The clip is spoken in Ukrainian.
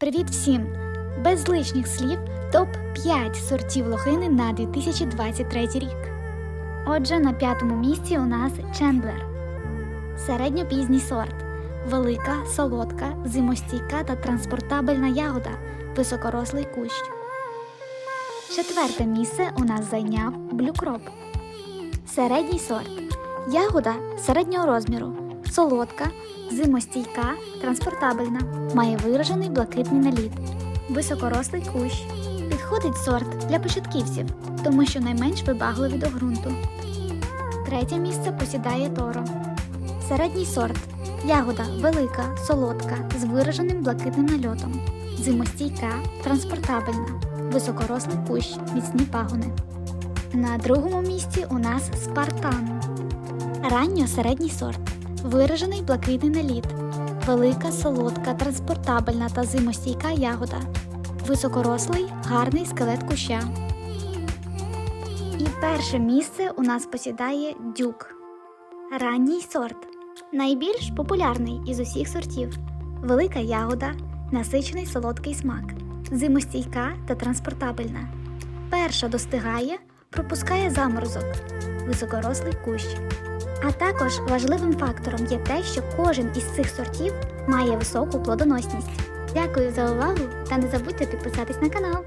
Привіт всім! Без лишніх слів топ 5 сортів лохини на 2023 рік. Отже, на п'ятому місці у нас Чендлер. Середньопізній сорт. Велика, солодка, зимостійка та транспортабельна ягода. Високорослий кущ. Четверте місце у нас зайняв блюкроп. Середній сорт. Ягода середнього розміру. Солодка, зимостійка, транспортабельна. Має виражений блакитний наліт. Високорослий кущ. Підходить сорт для початківців, тому що найменш вибагливий до ґрунту. Третє місце посідає торо. Середній сорт. Ягода велика, солодка, з вираженим блакитним нальотом. Зимостійка, транспортабельна. Високорослий кущ, міцні пагони. На другому місці у нас спартан. Ранньо середній сорт. Виражений блакитний наліт. Велика, солодка, транспортабельна та зимостійка ягода. Високорослий, гарний скелет куща. І перше місце у нас посідає дюк. Ранній сорт. Найбільш популярний із усіх сортів. Велика ягода, насичений солодкий смак, зимостійка та транспортабельна. Перша достигає, пропускає заморозок, високорослий кущ. А також важливим фактором є те, що кожен із цих сортів має високу плодоносність. Дякую за увагу та не забудьте підписатись на канал.